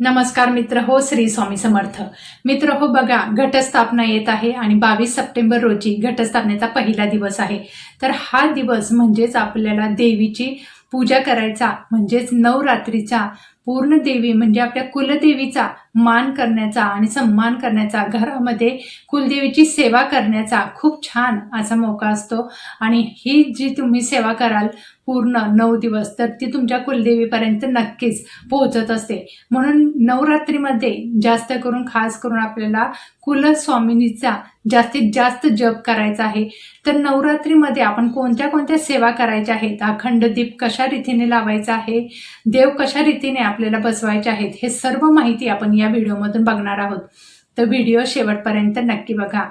नमस्कार मित्र हो श्री स्वामी समर्थ. मित्र हो बघा घटस्थापना येत आहे आणि बावीस सप्टेंबर रोजी घटस्थापनेचा पहिला दिवस आहे. तर हा दिवस म्हणजेच आपल्याला देवीची पूजा करायचा म्हणजेच नवरात्रीचा पूर्ण देवी म्हणजे आपल्या कुलदेवीचा मान करण्याचा आणि सन्मान करण्याचा घरामध्ये कुलदेवीची सेवा करण्याचा खूप छान असा मौका असतो. आणि ही जी तुम्ही सेवा कराल पूर्ण नऊ दिवस तर ती तुमच्या कुलदेवीपर्यंत नक्कीच पोहोचत असते. म्हणून नवरात्रीमध्ये जास्त करून खास करून आपल्याला कुलस्वामिनीचा जास्तीत जास्त जप करायचा आहे. तर नवरात्रीमध्ये आपण कोणत्या कोणत्या सेवा करायच्या आहेत? अखंड दीप कशा रीतीने लावायचा आहे? देव कशा रीतीने आपल्याला बसवायचे आहेत हे सर्व माहिती आपण या व्हिडिओमधून बघणार आहोत. तर व्हिडिओ शेवटपर्यंत नक्की बघा.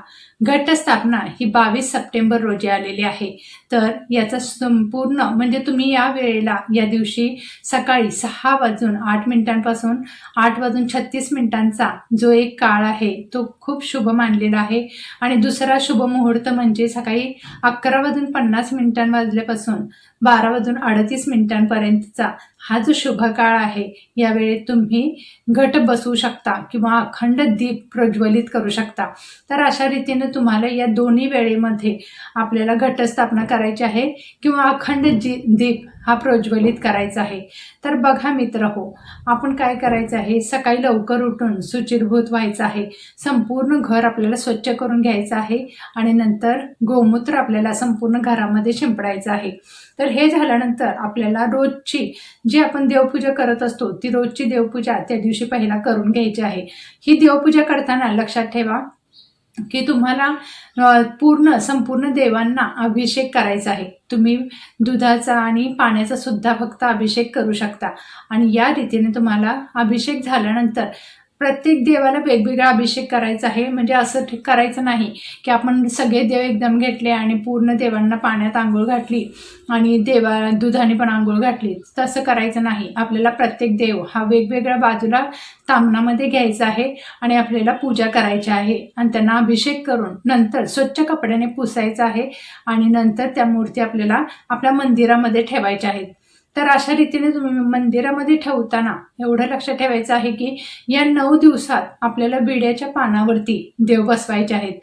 घटस्थापना ही बावीस सप्टेंबर रोजी आलेली आहे. तर याचा संपूर्ण म्हणजे तुम्ही या वेळेला या दिवशी सकाळी सहा वाजून आठ मिनिटांपासून आठ वाजून छत्तीस मिनिटांचा जो एक काळ आहे तो खूप शुभ मानलेला आहे. आणि दुसरा शुभ मुहूर्त म्हणजे सकाळी अकरा वाजून पन्नास मिनिटां वाजल्यापासून बारा वाजून अडतीस मिनिटांपर्यंतचा हा जो शुभ काळ आहे यावेळी तुम्ही घट बसवू शकता किंवा अखंड दीप प्रज्वलित करू शकता. तर अशा रीतीने तुम्हाला या दोन्ही वेळेमध्ये आपल्याला घटस्थापना करायची आहे किंवा अखंड जी दीप हा प्रज्वलित करायचा आहे. तर बघा मित्र हो आपण काय करायचं आहे? सकाळी लवकर उठून सुचिरभूत व्हायचं आहे. संपूर्ण घर आपल्याला स्वच्छ करून घ्यायचं आहे आणि नंतर गोमूत्र आपल्याला संपूर्ण घरामध्ये शिंपडायचं आहे. तर हे झाल्यानंतर आपल्याला रोजची जी आपण देवपूजा करत असतो ती रोजची देवपूजा त्या दिवशी पहिला करून घ्यायची आहे. ही देवपूजा करताना लक्षात ठेवा की तुम्हाला पूर्ण संपूर्ण देवांना अभिषेक करायचा आहे. तुम्ही दुधाचा आणि पाण्याचा सुद्धा फक्त अभिषेक करू शकता. आणि या रीतीने तुम्हाला अभिषेक झाल्यानंतर प्रत्येक देवाला वेगवेगळा अभिषेक करायचा आहे. म्हणजे असं करायचं नाही की आपण सगळे देव एकदम घेतले आणि पूर्ण देवांना पाण्यात आंघोळ घातली आणि देवा दुधाने पण आंघोळ घातली. तसं करायचं नाही. आपल्याला प्रत्येक देव हा वेगवेगळ्या बाजूला तामणामध्ये घ्यायचा आहे आणि आपल्याला पूजा करायची आहे. आणि त्यांना अभिषेक करून नंतर स्वच्छ कपड्याने पुसायचं आहे आणि नंतर त्या मूर्ती आपल्याला आपल्या मंदिरामध्ये ठेवायच्या आहेत. तर अशा रीतीने तुम्ही मंदिरामध्ये ठेवताना एवढं लक्षात ठेवायचं आहे की या नऊ दिवसात आपल्याला बिड्याच्या पानावरती देव बसवायचे आहेत.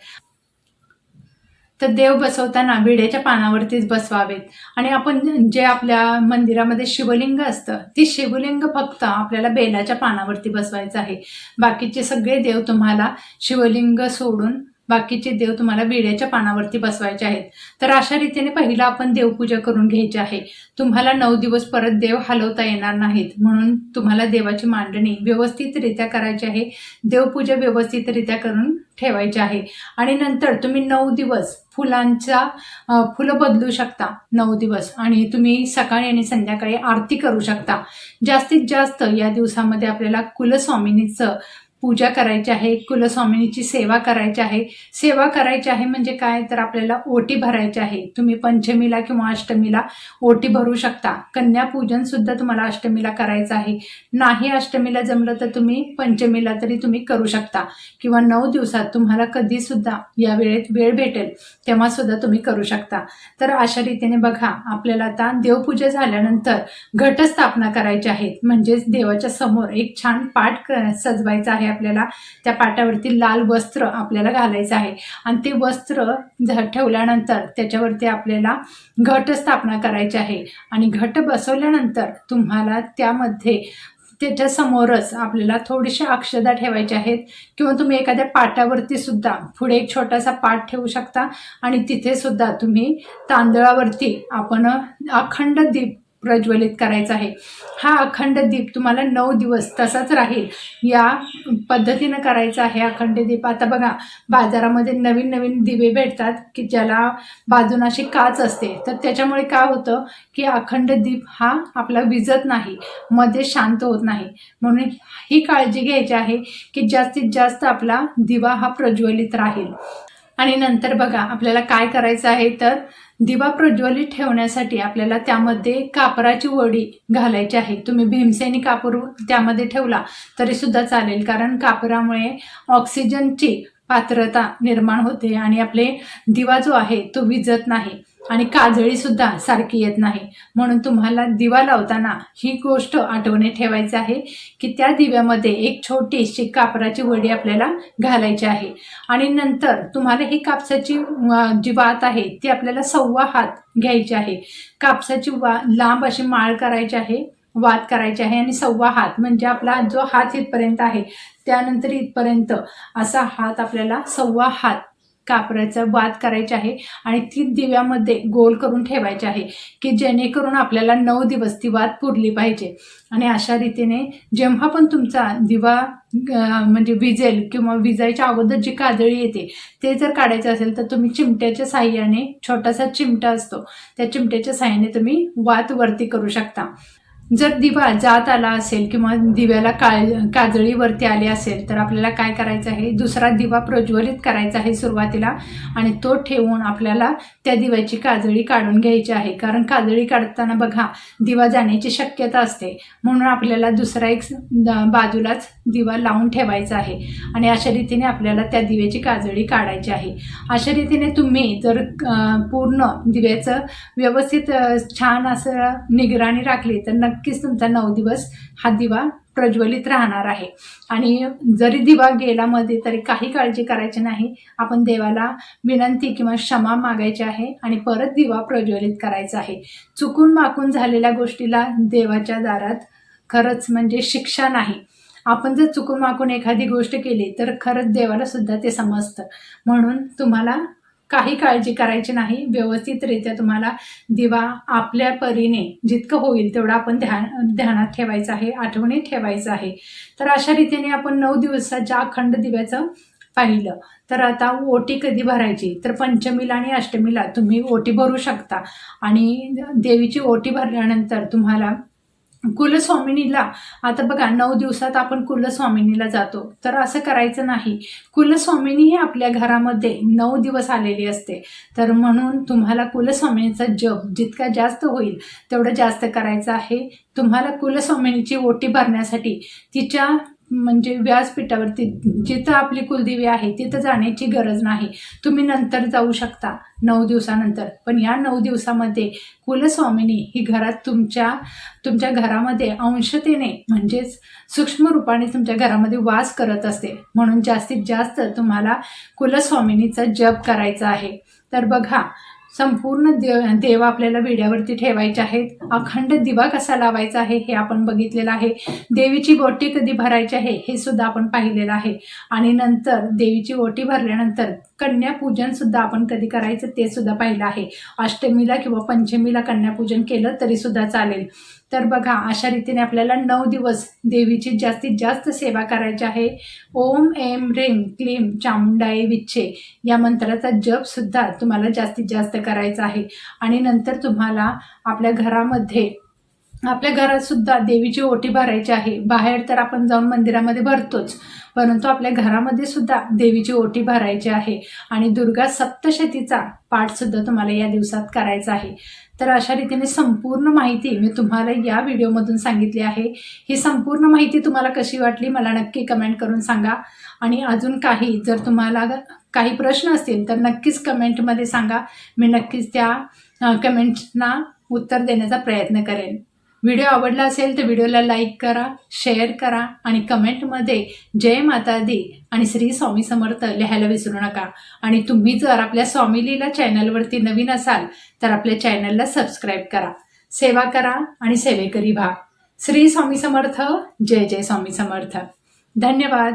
तर देव बसवताना विड्याच्या पानावरतीच बसवावेत. आणि आपण जे आपल्या मंदिरामध्ये शिवलिंग असतं ती शिवलिंग फक्त आपल्याला बेलाच्या पानावरती बसवायचं आहे. बाकीचे सगळे देव तुम्हाला शिवलिंग सोडून बाकीचे देव तुम्हाला विड्याच्या पानावरती बसवायचे आहेत. तर अशा रीतीने पहिला आपण देवपूजा करून घ्यायची आहे. तुम्हाला नऊ दिवस परत देव हलवता येणार नाहीत. म्हणून तुम्हाला देवाची मांडणी व्यवस्थितरित्या करायची आहे. देवपूजा व्यवस्थितरित्या करून ठेवायची आहे. आणि नंतर तुम्ही नऊ दिवस फुलांचा फुलं बदलू शकता. नऊ दिवस. आणि तुम्ही सकाळी आणि संध्याकाळी आरती करू शकता. जास्तीत जास्त या दिवसामध्ये आपल्याला कुलस्वामिनीचं पूजा करायची आहे कुलस्वामिनीची सेवा करायची आहे. सेवा करायची आहे म्हणजे काय? तर आपल्याला ओटी भरायची आहे. तुम्ही पंचमीला किंवा अष्टमीला ओटी भरू शकता. कन्यापूजन सुद्धा तुम्हाला अष्टमीला करायचं आहे. नाही अष्टमीला जमलं तर तुम्ही पंचमीला तरी तुम्ही करू शकता. किंवा नऊ दिवसात तुम्हाला कधी सुद्धा या वेळेत वेळ भेटेल तेव्हा सुद्धा तुम्ही करू शकता. तर अशा रीतीने बघा आपल्याला आता देवपूजा झाल्यानंतर घटस्थापना करायची आहे म्हणजेच देवाच्या समोर एक छान पाठ सजवायचा आहे आपल्याला त्या पाटावरती लाल वस्त्र आपल्याला घालायचं आहे. आणि ते वस्त्र ठेवल्यानंतर त्याच्यावरती आपल्याला घट स्थापना करायची आहे. आणि घट बसवल्यानंतर तुम्हाला त्यामध्ये त्याच्यासमोरच आपल्याला थोडीशी अक्षदा ठेवायच्या आहेत. किंवा तुम्ही एखाद्या पाटावरती सुद्धा पुढे एक छोटासा पाट ठेवू शकता. आणि तिथे सुद्धा तुम्ही तांदळावरती आपण अखंड दीप प्रज्वलित करायचा आहे. हा अखंड दीप तुम्हाला नऊ दिवस तसाच राहील. या पद्धतीनं करायचा आहे अखंड दीप. आता बघा बाजारामध्ये नवीन नवीन दिवे भेटतात की ज्याला बाजून अशी काच असते. तर त्याच्यामुळे काय होतं की अखंड दीप हा आपला विजत नाही मध्ये शांत होत नाही. म्हणून ही काळजी घ्यायची आहे की जास्तीत जास्त आपला दिवा हा प्रज्वलित राहील. आणि नंतर बघा आपल्याला काय करायचं आहे तर दिवा प्रज्वलित ठेवण्यासाठी आपल्याला त्यामध्ये कापराची वडी घालायची आहे. तुम्ही भीमसेनी कापूर त्यामध्ये ठेवला तरी सुद्धा चालेल कारण कापरामुळे ऑक्सिजनची पात्रता निर्माण होते आणि आपले दिवा जो आहे तो विजत नाही. आणि काजळी सुद्धा सारखी येत नाही. म्हणून तुम्हाला दिवा लावताना ही गोष्ट आठवणी ठेवायची आहे की त्या दिव्यामध्ये एक छोटीशी कापराची वडी आपल्याला घालायची आहे. आणि नंतर तुम्हाला ही कापसाची जी वात आहे ती आपल्याला सव्वा हात घ्यायची आहे. कापसाची वा लांब अशी माळ करायची आहे वात करायची आहे आणि सव्वा हात म्हणजे आपला जो हात इथपर्यंत आहे त्यानंतर इथपर्यंत असा हात आपल्याला सव्वा हात कापराचा बाद करायची आहे आणि ती दिव्यामध्ये गोल करून ठेवायची आहे की जेणेकरून आपल्याला नऊ दिवस ती वात पुरली पाहिजे. आणि अशा रीतीने जेव्हा पण तुमचा दिवा म्हणजे विजेल किंवा विजायच्या अगोदर जी काजळी येते ते जर काढायचं असेल तर तुम्ही चिमट्याच्या साह्याने छोटासा चिमटा असतो त्या चिमट्याच्या साह्याने तुम्ही वात वरती करू शकता. जर दिवा जात आला असेल किंवा दिव्याला काळ काजळीवरती आली असेल तर आपल्याला काय करायचं आहे? दुसरा दिवा प्रज्वलित करायचा आहे सुरुवातीला आणि तो ठेवून आपल्याला त्या दिव्याची काजळी काढून घ्यायची आहे. कारण काजळी काढताना बघा दिवा जाण्याची शक्यता असते. म्हणून आपल्याला दुसरा एक बाजूलाच दिवा लावून ठेवायचा आहे आणि अशा रीतीने आपल्याला त्या दिव्याची काजळी काढायची आहे. अशा रीतीने तुम्ही जर पूर्ण दिव्याचं व्यवस्थित छान असं निगराणी राखली तर नक्कीच तुमचा नऊ दिवस हा दिवा प्रज्वलित राहणार आहे. आणि जरी दिवा गेला मध्ये तरी काही काळजी करायची नाही. आपण देवाला विनंती किंवा क्षमा मागायची आहे आणि परत दिवा प्रज्वलित करायचा आहे. चुकून माकून झालेल्या गोष्टीला देवाच्या दारात खरंच म्हणजे शिक्षा नाही. आपण जर चुकून माकून एखादी गोष्ट केली तर खरंच देवाला सुद्धा ते समजतं. म्हणून तुम्हाला काही काळजी करायची नाही. व्यवस्थितरित्या तुम्हाला दिवा आपल्या परीने जितकं होईल तेवढं आपण ध्यान ध्यानात ठेवायचं आहे आठवणीत ठेवायचं आहे. तर अशा रीतीने आपण नऊ दिवसाच्या अखंड दिव्याचं पाहिलं. तर आता ओटी कधी भरायची? तर पंचमीला आणि अष्टमीला तुम्ही ओटी भरू शकता. आणि देवीची ओटी भरल्यानंतर तुम्हाला कुलस्वामिनीला आता बघा नऊ दिवसात आपण कुलस्वामिनीला जातो. तर असं करायचं नाही. कुलस्वामिनी ही आपल्या घरामध्ये नऊ दिवस आलेली असते. तर म्हणून तुम्हाला कुलस्वामिनीचा जप जितका जास्त होईल तेवढं जास्त करायचं आहे. तुम्हाला कुलस्वामिनीची ओटी भरण्यासाठी तिच्या म्हणजे व्यासपीठावरती जिथं आपली कुलदेवी आहे तिथं जाण्याची गरज नाही. तुम्ही नंतर जाऊ शकता नऊ दिवसानंतर. पण या नऊ दिवसामध्ये कुलस्वामिनी ही घरात तुमच्या तुमच्या घरामध्ये अंशतेने म्हणजेच सूक्ष्म रूपाने तुमच्या घरामध्ये वास करत असते. म्हणून जास्तीत जास्त तुम्हाला कुलस्वामिनीचा जप करायचा आहे. तर बघा संपूर्ण देव देव आपल्याला विड्यावरती ठेवायचे आहेत. अखंड दिवा कसा लावायचा आहे हे आपण बघितलेलं आहे. देवीची गोटी कधी भरायची आहे हे सुद्धा आपण पाहिलेलं आहे. आणि नंतर देवीची ओटी भरल्यानंतर कन्यापूजन सुद्धा आपण कधी करायचं ते सुद्धा पाहिलं आहे. अष्टमीला किंवा पंचमीला कन्यापूजन केलं तरी सुद्धा चालेल. तर बघा अशा रीतीने आपल्याला नऊ दिवस देवीची जास्तीत जास्त सेवा करायची आहे. ओम एम रेम क्लीम चामुंडाई विच्छे या मंत्राचा जप सुद्धा तुम्हाला जास्तीत जास्त करायचा आहे. आणि नंतर तुम्हाला आपल्या घरामध्ये आपल्या घरात सुद्धा देवीची ओटी भरायची आहे. बाहेर तर आपण जाऊन मंदिरामध्ये भरतोच. परंतु आपल्या घरामध्ये सुद्धा देवीची ओटी भरायची आहे. आणि दुर्गा सप्तशतीचा पाठ सुद्धा तुम्हाला या दिवसात करायचा आहे. तर अशा रीतीने संपूर्ण माहिती मी तुम्हाला या व्हिडिओमधून सांगितली आहे. ही संपूर्ण माहिती तुम्हाला कशी वाटली मला नक्की कमेंट करून सांगा. आणि अजून काही जर तुम्हाला काही प्रश्न असतील तर नक्कीच कमेंटमध्ये सांगा. मी नक्कीच त्या कमेंट्सना उत्तर देण्याचा प्रयत्न करेन. व्हिडिओ आवडला असेल तर व्हिडिओला लाईक करा शेअर करा आणि कमेंटमध्ये जय माता दी आणि श्री स्वामी समर्थ लिहायला विसरू नका. आणि तुम्ही जर आपल्या स्वामी लीला चॅनलवरती नवीन असाल तर आपल्या चॅनलला सबस्क्राईब करा. सेवा करा आणि सेवेकरी व्हा. श्री स्वामी समर्थ जय जय स्वामी समर्थ. धन्यवाद.